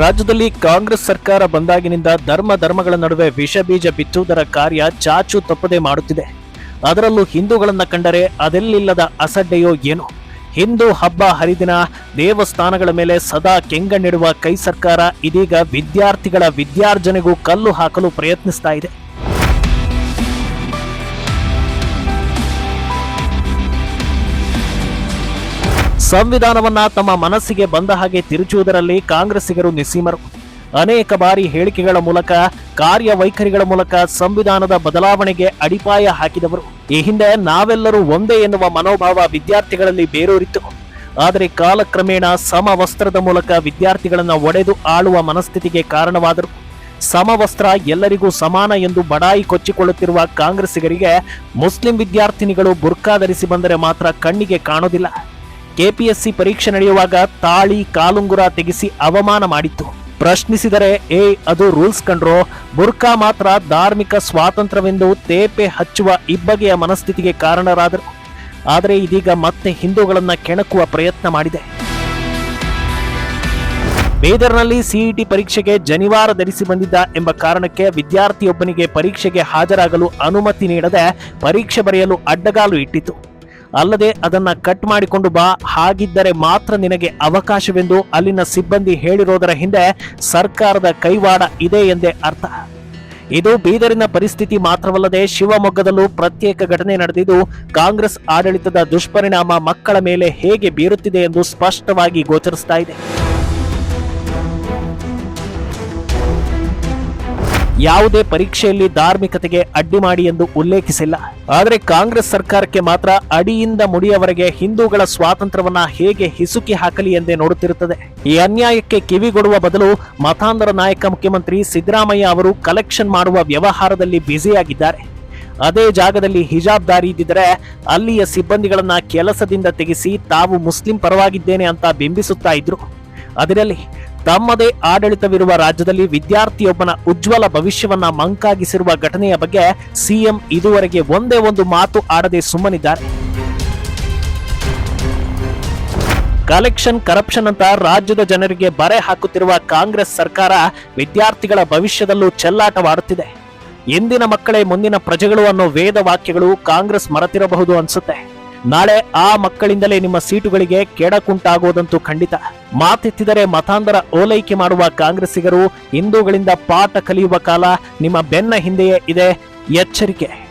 ರಾಜ್ಯದಲ್ಲಿ ಕಾಂಗ್ರೆಸ್ ಸರ್ಕಾರ ಬಂದಾಗಿನಿಂದ ಧರ್ಮ ಧರ್ಮಗಳ ನಡುವೆ ವಿಷ ಬೀಜ ಬಿತ್ತುವುದರ ಕಾರ್ಯ ಚಾಚು ತಪ್ಪದೆ ಮಾಡುತ್ತಿದೆ. ಅದರಲ್ಲೂ ಹಿಂದೂಗಳನ್ನ ಕಂಡರೆ ಅದೆಲ್ಲಿಲ್ಲದ ಅಸಡ್ಡೆಯೋ ಏನು. ಹಿಂದೂ ಹಬ್ಬ ಹರಿದಿನ ದೇವಸ್ಥಾನಗಳ ಮೇಲೆ ಸದಾ ಕೆಂಗಣ್ಣಿಡುವ ಕೈ ಸರ್ಕಾರ ಇದೀಗ ವಿದ್ಯಾರ್ಥಿಗಳ ವಿದ್ಯಾರ್ಜನೆಗೂ ಕಲ್ಲು ಹಾಕಲು ಪ್ರಯತ್ನಿಸ್ತಾ ಇದೆ. ಸಂವಿಧಾನವನ್ನ ತಮ್ಮ ಮನಸ್ಸಿಗೆ ಬಂದ ಹಾಗೆ ತಿರುಚುವುದರಲ್ಲಿ ಕಾಂಗ್ರೆಸ್ಸಿಗರು ನಿಸೀಮರು ಅನೇಕ ಬಾರಿ ಹೇಳಿಕೆಗಳ ಮೂಲಕ, ಕಾರ್ಯವೈಖರಿಗಳ ಮೂಲಕ ಸಂವಿಧಾನದ ಬದಲಾವಣೆಗೆ ಅಡಿಪಾಯ ಹಾಕಿದವರು. ಈ ಹಿಂದೆ ನಾವೆಲ್ಲರೂ ಒಂದೇ ಎನ್ನುವ ಮನೋಭಾವ ವಿದ್ಯಾರ್ಥಿಗಳಲ್ಲಿ ಬೇರೂರಿತ್ತು. ಆದರೆ ಕಾಲಕ್ರಮೇಣ ಸಮವಸ್ತ್ರದ ಮೂಲಕ ವಿದ್ಯಾರ್ಥಿಗಳನ್ನು ಒಡೆದು ಆಳುವ ಮನಸ್ಥಿತಿಗೆ ಕಾರಣವಾದರು. ಸಮವಸ್ತ್ರ ಎಲ್ಲರಿಗೂ ಸಮಾನ ಎಂದು ಬಡಾಯಿ ಕೊಚ್ಚಿಕೊಳ್ಳುತ್ತಿರುವ ಕಾಂಗ್ರೆಸ್ಸಿಗರಿಗೆ ಮುಸ್ಲಿಂ ವಿದ್ಯಾರ್ಥಿನಿಗಳು ಬುರ್ಕಾ ಧರಿಸಿ ಬಂದರೆ ಮಾತ್ರ ಕಣ್ಣಿಗೆ ಕಾಣೋದಿಲ್ಲ. ಕೆಪಿಎಸ್ಸಿ ಪರೀಕ್ಷೆ ನಡೆಯುವಾಗ ತಾಳಿ ಕಾಲುಂಗುರ ತೆಗೆಸಿ ಅವಮಾನ ಮಾಡಿತ್ತು. ಪ್ರಶ್ನಿಸಿದರೆ, ಏ, ಅದು ರೂಲ್ಸ್ ಕಂಡ್ರೋ? ಬುರ್ಕಾ ಮಾತ್ರ ಧಾರ್ಮಿಕ ಸ್ವಾತಂತ್ರ್ಯವೆಂದು ತೇಪೆ ಹಚ್ಚುವ ಇಬ್ಬಗೆಯ ಮನಸ್ಥಿತಿಗೆ ಕಾರಣರಾದರು ಆದರೆ ಇದೀಗ ಮತ್ತೆ ಹಿಂದೂಗಳನ್ನ ಕೆಣಕುವ ಪ್ರಯತ್ನ ಮಾಡಿದೆ. ಬೀದರ್ನಲ್ಲಿ ಸಿಇಟಿ ಪರೀಕ್ಷೆಗೆ ಜನಿವಾರ ಧರಿಸಿ ಬಂದಿದ್ದ ಎಂಬ ಕಾರಣಕ್ಕೆ ವಿದ್ಯಾರ್ಥಿಯೊಬ್ಬನಿಗೆ ಪರೀಕ್ಷೆಗೆ ಹಾಜರಾಗಲು ಅನುಮತಿ ನೀಡದೆ ಪರೀಕ್ಷೆ ಬರೆಯಲು ಅಡ್ಡಗಾಲು ಇಟ್ಟಿತು ಅಲ್ಲದೆ ಅದನ್ನ ಕಟ್ ಮಾಡಿಕೊಂಡು ಬಾ. ಹಾಗಿದ್ದರೆ ಮಾತ್ರ ನಿನಗೆ ಅವಕಾಶವೆಂದು ಅಲ್ಲಿನ ಸಿಬ್ಬಂದಿ ಹೇಳಿರೋದರ ಹಿಂದೆ ಸರ್ಕಾರದ ಕೈವಾಡ ಇದೆ ಎಂದೇ ಅರ್ಥ. ಇದು ಬೀದರಿನ ಪರಿಸ್ಥಿತಿ ಮಾತ್ರವಲ್ಲದೆ ಶಿವಮೊಗ್ಗದಲ್ಲೂ ಪ್ರತ್ಯೇಕ ಘಟನೆ ನಡೆದಿದ್ದು, ಕಾಂಗ್ರೆಸ್ ಆಡಳಿತದ ದುಷ್ಪರಿಣಾಮ ಮಕ್ಕಳ ಮೇಲೆ ಹೇಗೆ ಬೀರುತ್ತಿದೆ ಎಂದು ಸ್ಪಷ್ಟವಾಗಿ ಗೋಚರಿಸ್ತಾ ಇದೆ. ಯಾವುದೇ ಪರೀಕ್ಷೆಯಲ್ಲಿ ಧಾರ್ಮಿಕತೆಗೆ ಅಡ್ಡಿ ಮಾಡಿ ಎಂದು ಉಲ್ಲೇಖಿಸಿಲ್ಲ. ಆದರೆ ಕಾಂಗ್ರೆಸ್ ಸರ್ಕಾರಕ್ಕೆ ಮಾತ್ರ ಅಡಿಯಿಂದ ಮುಡಿಯವರೆಗೆ ಹಿಂದೂಗಳ ಸ್ವಾತಂತ್ರ್ಯವನ್ನ ಹೇಗೆ ಹಿಸುಕಿ ಹಾಕಲಿ ಎಂದೇ ನೋಡುತ್ತಿರುತ್ತದೆ. ಈ ಅನ್ಯಾಯಕ್ಕೆ ಕಿವಿಗೊಡುವ ಬದಲು ಮತಾಂಧರ ನಾಯಕ ಮುಖ್ಯಮಂತ್ರಿ ಸಿದ್ದರಾಮಯ್ಯ ಅವರು ಕಲೆಕ್ಷನ್ ಮಾಡುವ ವ್ಯವಹಾರದಲ್ಲಿ ಬ್ಯುಸಿಯಾಗಿದ್ದಾರೆ. ಅದೇ ಜಾಗದಲ್ಲಿ ಹಿಜಾಬ್ ದಾರಿ ಇದ್ದಿದ್ರೆ ಅಲ್ಲಿಯ ಸಿಬ್ಬಂದಿಗಳನ್ನ ಕೆಲಸದಿಂದ ತೆಗೆಸಿ ತಾವು ಮುಸ್ಲಿಂ ಪರವಾಗಿದ್ದೇನೆ ಅಂತ ಬಿಂಬಿಸುತ್ತಾ ಇದ್ರು. ಅದರಲ್ಲಿ ತಮ್ಮದೇ ಆಡಳಿತವಿರುವ ರಾಜ್ಯದಲ್ಲಿ ವಿದ್ಯಾರ್ಥಿಯೊಬ್ಬನ ಉಜ್ವಲ ಭವಿಷ್ಯವನ್ನ ಮಂಕಾಗಿಸಿರುವ ಘಟನೆಯ ಬಗ್ಗೆ ಸಿಎಂ ಇದುವರೆಗೆ ಒಂದೇ ಒಂದು ಮಾತು ಆಡದೆ ಸುಮ್ಮನಿದ್ದಾರೆ. ಕಲೆಕ್ಷನ್ ಕರಪ್ಷನ್ ಅಂತ ರಾಜ್ಯದ ಜನರಿಗೆ ಬರೆ ಹಾಕುತ್ತಿರುವ ಕಾಂಗ್ರೆಸ್ ಸರ್ಕಾರ ವಿದ್ಯಾರ್ಥಿಗಳ ಭವಿಷ್ಯದಲ್ಲೂ ಚೆಲ್ಲಾಟವಾಡುತ್ತಿದೆ. ಇಂದಿನ ಮಕ್ಕಳೇ ಮುಂದಿನ ಪ್ರಜೆಗಳು ಅನ್ನೋ ವೇದ ವಾಕ್ಯಗಳು ಕಾಂಗ್ರೆಸ್ ಮರೆತಿರಬಹುದು ಅನ್ಸುತ್ತೆ. ನಾಳೆ ಆ ಮಕ್ಕಳಿಂದಲೇ ನಿಮ್ಮ ಸೀಟುಗಳಿಗೆ ಕೆಡಕುಂಟಾಗುವುದಂತೂ ಖಂಡಿತ. ಮಾತೆತ್ತಿದರೆ ಮತಾಂಧರ ಓಲೈಕೆ ಮಾಡುವ ಕಾಂಗ್ರೆಸ್ಸಿಗರು ಹಿಂದೂಗಳಿಂದ ಪಾಠ ಕಲಿಯುವ ಕಾಲ ನಿಮ್ಮ ಬೆನ್ನ ಹಿಂದೆಯೇ ಇದೆ. ಎಚ್ಚರಿಕೆ.